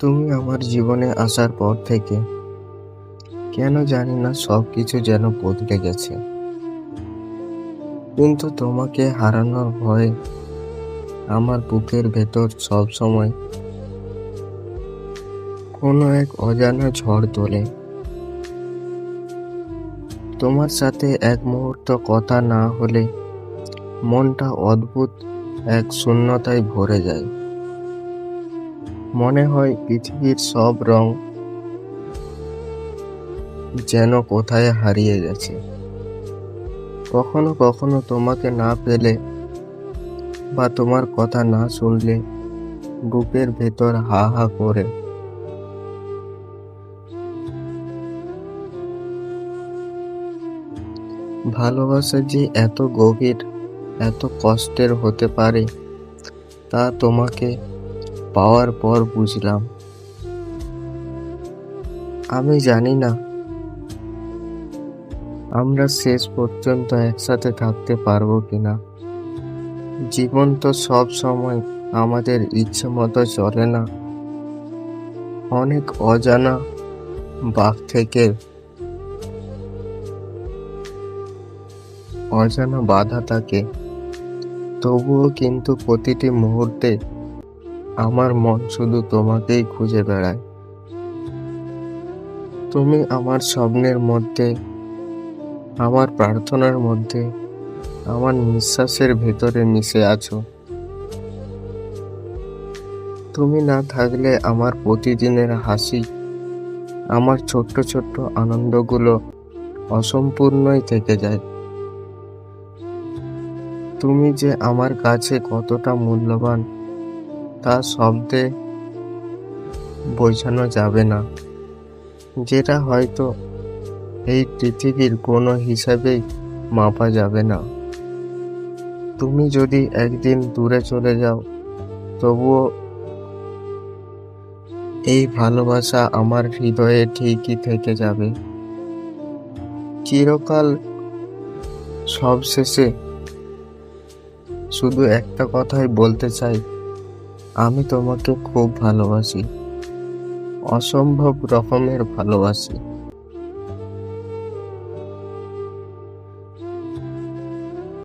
তুমি আমার জীবনে আসার পর থেকে কেন জানি না সব কিছু যেন বদলে গেছে। কিন্তু তোমাকে হারানোর ভয়ে আমার বুকের ভেতর সব সময় কোনো এক অজানা ঝড় তোলে। তোমার সাথে এক মুহূর্ত কথা না হলে মনটা অদ্ভুত এক শূন্যতায় ভরে যায়। মনে হয় পৃথিবীর সব রং যেন কোথায় হারিয়ে গেছে। কখনো কখনো তোমাকে না পেলে বা তোমার কথা না শুনলে বুকের ভেতর হা হা করে। ভালোবাসা যে এত গভীর, এত কষ্টের হতে পারে, তা তোমাকে পাওয়ার পর বুঝলাম। আমি জানি না। আমরা শেষ পর্যন্ত একসাথে থাকতে পারব কিনা। জীবন তো সব সময় আমাদের ইচ্ছে মতো চলে না। অনেক অজানা বাঘ থেকে অজানা বাধা থাকে। তবুও কিন্তু প্রতিটি মুহূর্তে আমার মন শুধু তোমাকেই খুঁজে বেড়ায়। তুমি আমার স্বপ্নের মধ্যে, আমার প্রার্থনার মধ্যে, আমার নিঃশ্বাসের ভেতরে মিশে আছো। তুমি না থাকলে আমার প্রতিদিনের হাসি, আমার ছোট্ট ছোট্ট আনন্দগুলো অসম্পূর্ণই থেকে যায়। তুমি যে আমার কাছে কতটা মূল্যবান তা শব্দে বোঝানো যাবে না। যেটা হয়তো এই পৃথিবীর কোনো হিসাবেই মাপা যাবে না। তুমি যদি একদিন দূরে চলে যাও, তবুও এই ভালোবাসা আমার হৃদয়ে ঠিকই থেকে যাবে। চিরকাল সব শেষে শুধু একটা কথাই বলতে চাই আমি তোমাকে খুব ভালোবাসি। অসম্ভব রকমের ভালোবাসি।